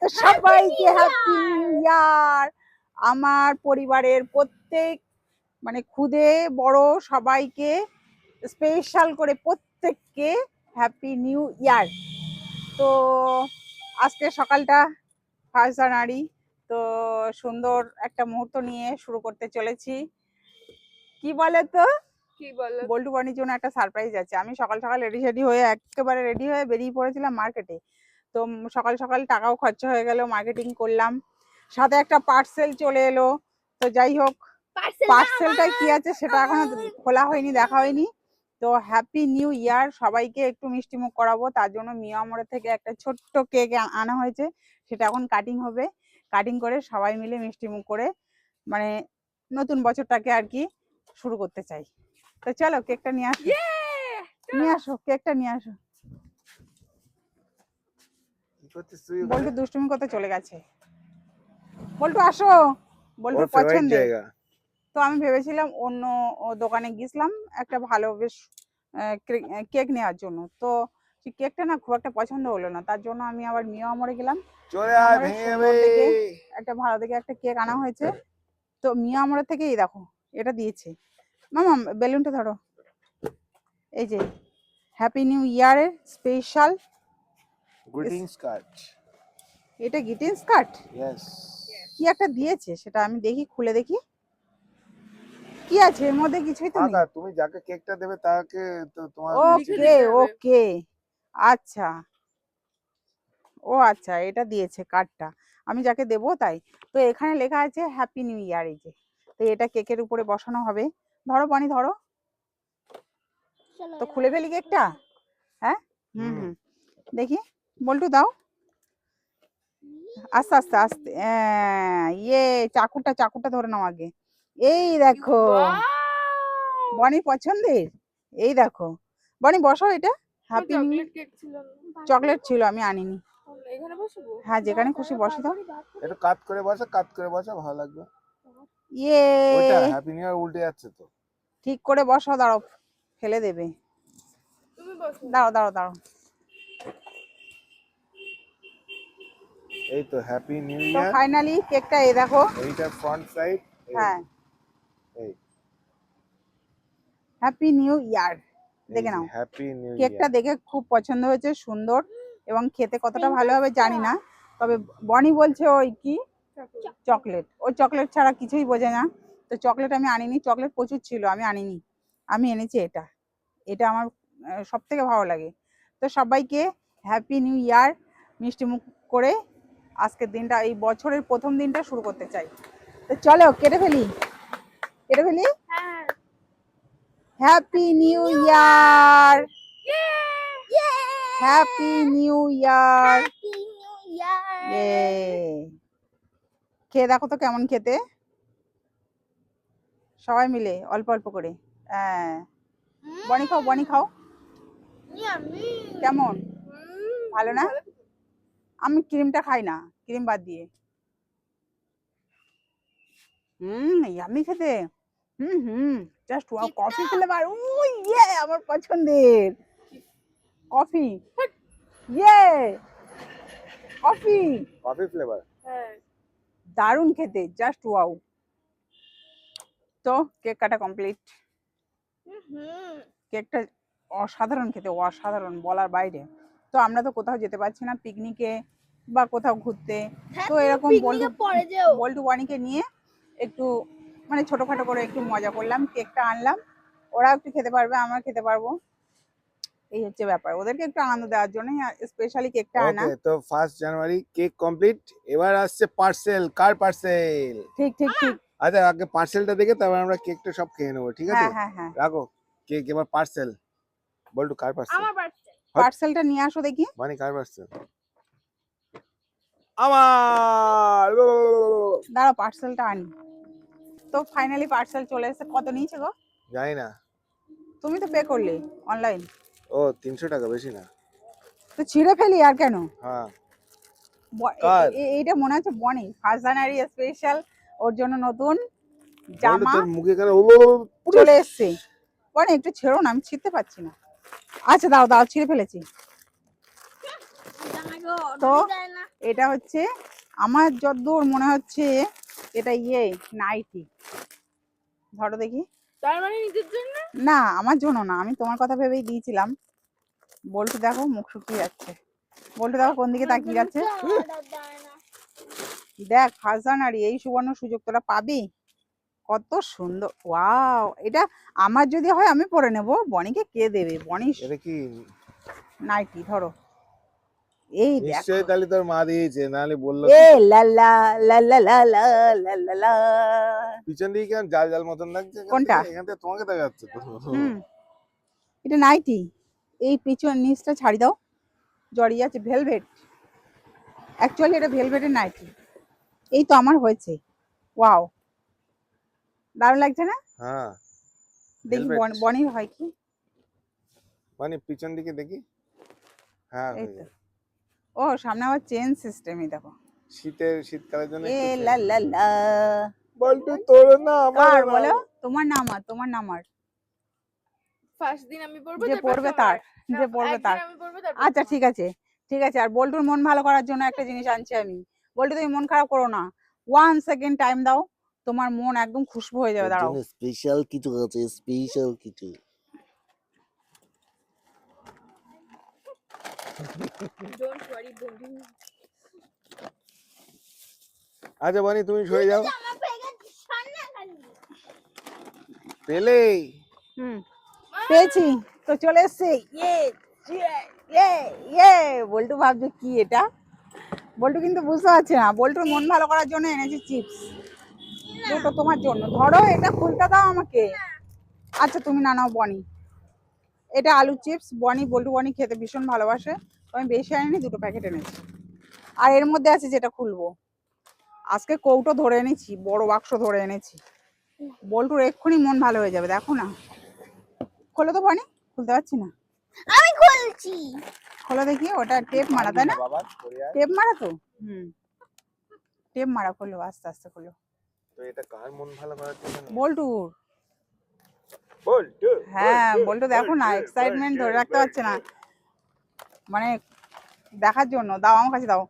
তো সবাইকে হ্যাপি ইয়ার আমার পরিবারের প্রত্যেক মানে খুদে বড় সবাইকে স্পেশাল করে প্রত্যেককে হ্যাপি নিউ ইয়ার তো আজকে সকালটা ফার্স্ট জানুয়ারি তো সুন্দর একটা মুহূর্ত নিয়ে শুরু করতে চলেছি। কি বলে তো? কি বলো? বল্টু বানির জন্য একটা সারপ্রাইজ আছে। আমি সকাল সকাল রেডি শেডি হয়ে একেবারে রেডি হয়ে বেরিয়ে পড়েছিলাম মার্কেটে তো সকাল সকাল টাকাও খরচা হয়ে গেল মার্কেটিং করলাম। সাথে একটা পার্সেল চলে এলো তো যাই হোক পার্সেলটা কি আছে সেটা এখনও খোলা হয়নি দেখা হয়নি। তো হ্যাপি নিউ ইয়ার সবাইকে একটু মিষ্টি মুখ করাবো। তার জন্য মিয়া মিয়ামরে থেকে একটা ছোট্ট কেক আনা হয়েছে সেটা এখন কাটিং হবে। কাটিং করে সবাই মিলে মিষ্টি মুখ করে মানে নতুন বছরটাকে আর কি শুরু করতে চাই। তো চলো কেকটা নিয়ে আসো। নিয়ে আসো কেকটা নিয়ে আসো। বল্টু দুষ্টুমি করতে চলে গেছে। বল্টু আসো। বল্টু জায়গা। তো আমি ভেবেছিলাম অন্য দোকানে গেছিলাম একটা ভালো বেশ কেক নেওয়ার জন্য। তো কেকটা না খুব একটা পছন্দ হলো না। তার জন্য আমি আবার মিয়া আমরে গেলাম। একটা ভালো দেখে একটা কেক আনা হয়েছে। তো মিয়া আমরে থেকে এই দেখো এটা দিয়েছে। মামা বেলুনটা ধরো। এই যে হ্যাপি নিউ ইয়ারের স্পেশাল গ্রিটিংস কার্ড এটা গিটিংস কার্ড ইয়েস কি একটা দিয়েছে? সেটা আমি দেখি খুলে দেখি। কি আছে? এর মধ্যে কিছুই তো নেই। আচ্ছা তুমি যাকে কেকটা দেবে তাকে তো তোমার ওকে ওকে আচ্ছা। ও আচ্ছা এটা দিয়েছে কার্ডটা আমি যাকে দেবো তাই। তো এখানে লেখা আছে হ্যাপি নিউ ইয়ার এই যে। তো এটা কেকের উপরে বসানো হবে। ধরো পানি ধরো। তো খুলে ফেলি কেকটা? হ্যাঁ? হুম হুম। হুম। দেখি। বল্টু দাও। আস্তে আস্তে আস্তে। আহ, ইয়ে চাকুটা চাকুটা ধরে নাও আগে। এই দেখো। বনি পছন্দের? এই দেখো। বনি বসো এটা। হ্যাপি চকলেট ছিল না চকলেট ছিল। আমি আনিনি। হ্যাঁ যেখানে খুশি বসে দাও। একটু কাট করে বসা কাট করে বসা ভালো লাগবে। ইয়ে। ওইটা হ্যাপি নিউ ইয়ার উল্টে যাচ্ছে তো। ঠিক করে বসো দাঁড়াও ফেলে দেবে। তুমি বসো। দাঁড়াও দাঁড়াও দাঁড়াও। এই তো হ্যাপি নিউ ইয়ার ফাইনালি কেকটা এই দেখো। এইটা ফ্রন্ট সাইড হ্যাঁ। এই। হ্যাপি নিউ ইয়ার দেখে নাও। হ্যাপি নিউ কেকটা দেখে খুব পছন্দ হয়েছে সুন্দর এবং খেতে কতটা ভালো হবে জানি না। তবে বনি বলছে ওই কি? চকলেট ওই চকলেট ছাড়া কিছুই বোঝে না। তো চকলেট আমি আনিনি। চকলেট প্রচুর ছিল আমি আনিনি। আমি এনেছি এটা। এটা আমার সব থেকে ভালো লাগে। তো সবাইকে হ্যাপি নিউ ইয়ার মিষ্টি মুখ করে আজকের দিনটা এই বছরের প্রথম দিনটা শুরু করতে চাই। তো চলো কেটে ফেলি। কেটে ফেলি? হ্যাঁ happy new year happy new year খেয়ে দেখো তো কেমন খেতে। সবাই মিলে অল্প অল্প করে। হ্যাঁ। বনি খাও বনি খাও। কেমন? ভালো না? আমি ক্রিমটা খাই না ক্রিম বাদ দিয়ে। হুম ইয়ামি খেতে। হুম হুম জাস্ট ওয়াও কফি ফ্লেভার উই ইয়ে আমার পছন্দের। কফি ইয়ে কফি কফি ফ্লেভার হ্যাঁ। দারুণ খেতে জাস্ট ওয়াও। তো কেক কাটা কমপ্লিট কেকটা অসাধারণ খেতে অসাধারণ বলার বাইরে। তো আমরা তো কোথাও যেতে পারছি না পিকনিকে বা কোথাও ঘুরতে। তো এরকম বল্টু যেও। নিয়ে একটু মানে ছোটখাটো করে একটু মজা করলাম কেকটা আনলাম। ওরা একটু খেতে পারবে আমরা খেতে পারব। এই হচ্ছে ব্যাপার। ওদেরকে একটু আনন্দ দেওয়ার জন্য স্পেশালি কেকটা আনা। তো ফার্স্ট জানুয়ারি কেক কমপ্লিট এবার আসছে পার্সেল কার পার্সেল ঠিক ঠিক ঠিক। আচ্ছা আগে পার্সেলটা দেখে তারপর আমরা কেকটা সব খেয়ে নেব ঠিক আছে? হ্যাঁ হ্যাঁ হ্যাঁ। রাখো। কেক এবার পার্সেল বল্টু কার পার্সেল আমার বার্থডে পার্সেলটা নিয়ে আসো দেখি। মানে কার পার্সেল আমার দাঁড়াও পার্সেলটা আনি তো ফাইনালি পার্সেল চলে এসেছে কত নিয়েছে গো জানি না তুমি তো পে করলে অনলাইন ও তিনশো টাকা বেশি না তো ছিঁড়ে ফেলি আর কেন হ্যাঁ এইটা মনে হচ্ছে বনি ফার্স্ট জানুয়ারি স্পেশাল ওর জন্য নতুন জামা মুখে কেন ও চলে এসছে বনি একটু ছেড়ো না আমি ছিঁড়তে পারছি না আচ্ছা দাও দাও ছিঁড়ে ফেলেছি তো এটা হচ্ছে আমার যতদূর মনে হচ্ছে এটা ইয়ে নাইটি। ধরো দেখি। তার মানে নিজের জন্য? না আমার জন্য না আমি তোমার কথা ভেবেই দিয়েছিলাম। বল্টু দেখো মুখ শুকিয়ে যাচ্ছে। বল্টু দেখো কোন দিকে তাকিয়ে যাচ্ছে দেখ ফার্স্ট জানুয়ারি এই সুবর্ণ সুযোগ তোরা পাবি? কত সুন্দর ওয়াও! এটা আমার যদি হয় আমি পরে নেব। বনিকে কে দেবে? বনি এটা কি? নাইটি ধরো। এই তাহলে তোর মা দিয়েছে নাহলে বলল এ লালা লালা লালা লালা পিছন দিকে জাল জাল মতন লাগছে? কোনটা? এখান থেকে তোমাকে দেখা যাচ্ছে এটা নাইটি। এই পিছন নিচটা ছাড়ি দাও। জড়িয়ে আছে ভেলভেট। অ্যাকচুয়ালি এটা ভেলভেটের নাইটি। এই তো আমার হয়েছে। ওয়াও। দারুণ লাগছে না? হ্যাঁ। দেখি বনি হয় কি? মানে পিছন দিকে দেখি। হ্যাঁ এই ও সামনে আবার চেন সিস্টেমই দেখো। শীতের শীতকালের জন্য এ লা লা লা। বল্টু তোর না আমার বলো? তোমার না আমার তোমার না আমার। ফার্স্ট দিন আমি পড়ব যে পড়বে তার যে পড়বে তার। আমি পড়ব তারপর আচ্ছা ঠিক আছে ঠিক আছে। আর বল্টুর মন ভালো করার জন্য একটা জিনিস আনছি আমি। বল্টু তুমি মন খারাপ করো না। ওয়ান সেকেন্ড টাইম দাও তোমার মন একদম খুশবু হয়ে যাবে দাঁড়াও। স্পেশাল কিছু আছে স্পেশাল কিছু। Don't worry, বন্ধু আচ্ছা বনি তুমি সরে যাও। পেলে? হুম। পেয়েছি তো চলে এসছে। ইয়ে ইয়ে ইয়ে ইয়ে। বল্টু ভাবছে কি এটা? বল্টু কিন্তু বুঝতে পারছে না। বল্টুর মন ভালো করার জন্য এনেছি চিপস। দুটো তোমার জন্য। ধরো এটা খুলতে দাও আমাকে। আচ্ছা তুমি না নাও বনি। এটা আলু চিপস বনি বল্টু বনি খেতে ভীষণ ভালোবাসে। আমি বেশি আনিনি দুটো প্যাকেট এনেছি। আর এর মধ্যে আছে যেটা খুলবো। আজকে কৌটো ধরে এনেছি বড় বাক্স ধরে এনেছি। বল্টুর এক্ষুনি মন ভালো হয়ে যাবে দেখো না। খোলো তো বনি খুলতে পারছি না? আমি খুলছি। খোলো দেখি ওটা টেপ মারা তাই না। টেপ মারা তো? হুম। টেপ মারা খোলো আস্তে আস্তে খোলো। তো এটা কার মন ভালো করার জন্য? নিয়ে? বল্টুর। বল্টু হ্যাঁ বল্টু, দেখো না এক্সাইটমেন্ট ধরে রাখতে পারছে না। মানে দেখার জন্য দাও আমার কাছে দাও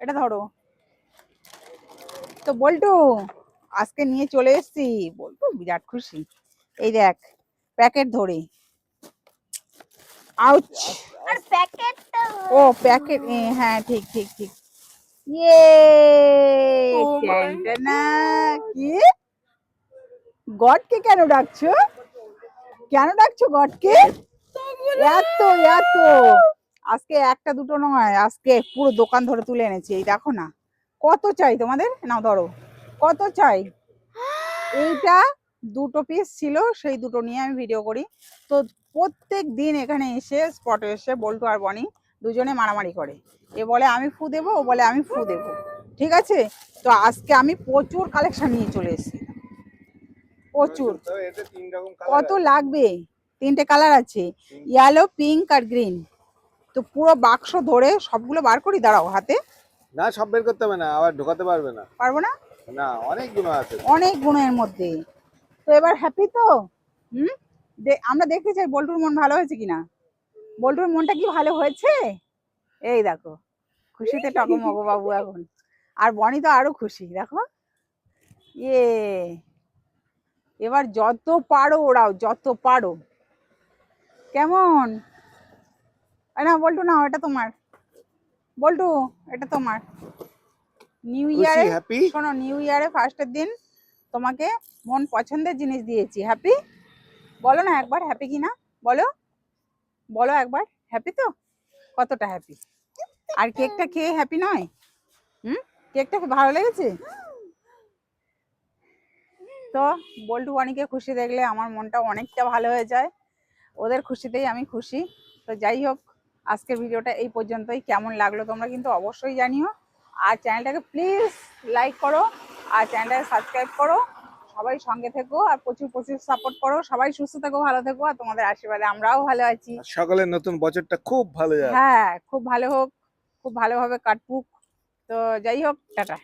এটা ধরো। তো বল্টু আজকে নিয়ে চলে এসেছি বল্টু বিরাট খুশি। এই দেখ প্যাকেট ধরে। আউচ ও প্যাকেট হ্যাঁ ঠিক ঠিক ঠিক। ইয়ে Oh কি? গডকে কেন ডাকছো? কেন ডাকছো গডকে? এত এত। আজকে একটা দুটো নয়, আজকে পুরো দোকান ধরে তুলে এনেছি, এই দেখো না। কত চাই তোমাদের? নাও, ধরো। কত চাই? এইটা দুটো পিস ছিল, সেই দুটো নিয়ে আমি ভিডিও করি। তো প্রত্যেক দিন এখানে এসে স্পটে এসে বল্টু আর বনি দুজনে মারামারি করে। এ বলে, আমি ফু দেবো? ও বলে, আমি ফু দেবো। ঠিক আছে? তো আজকে আমি প্রচুর কালেকশন নিয়ে চলে এসেছি। প্রচুর। কত লাগবে? তিনটে কালার আছে। ইয়েলো পিঙ্ক আর গ্রিন তো পুরো বাক্স ধরে সবগুলো বার করি দাঁড়াও হাতে। না সব বের করতে হবে না আবার ঢোকাতে পারবে না। পারব না? না অনেক গুণ আছে। অনেক গুণের মধ্যে। তো এবার হ্যাপি তো? হুম? আমরা দেখতে চাই বল্টুর মন ভালো হয়েছে কিনা। বল্টুর মনটা কি ভালো হয়েছে? এই দেখো খুশিতে টকমগ বাবু এখন। আর বনি তো আরও খুশি দেখো। ইয়ে। এবার যত পারো ওরাও যত পারো। কেমন? না বল্টু না এটা তোমার। বল্টু এটা তোমার। নিউ ইয়ারে শোনো নিউ ইয়ারে ফার্স্টের দিন তোমাকে মন পছন্দের জিনিস দিয়েছি। হ্যাপি বলো না একবার হ্যাপি কি না বলো। বলো একবার হ্যাপি তো? কতটা হ্যাপি আর কেকটা খেয়ে হ্যাপি নয়? হুম? কেকটা ভালো লেগেছে? তো বল্টু বানিকে খুশি দেখলে আমার মনটা অনেকটা ভালো হয়ে যায়। ওদের খুশিতেই আমি খুশি। তো যাই হোক আজকের ভিডিওটা এই পর্যন্তই। কেমন লাগল তোমরা কিন্তু অবশ্যই জানিও। আর চ্যানেলটাকে প্লিজ লাইক করো আর চ্যানেলটাকে সাবস্ক্রাইব করো। সবাই সঙ্গে থেকো আর প্রচুর প্রচুর সাপোর্ট করো। সবাই সুস্থ থেকো ভালো থেকো আর তোমাদের আশীর্বাদে আমরাও ভালো আছি। সকলের নতুন বছরটা খুব ভালো হ্যাঁ খুব ভালো হোক খুব ভালোভাবে কাটুক। তো যাই হোক টাটা।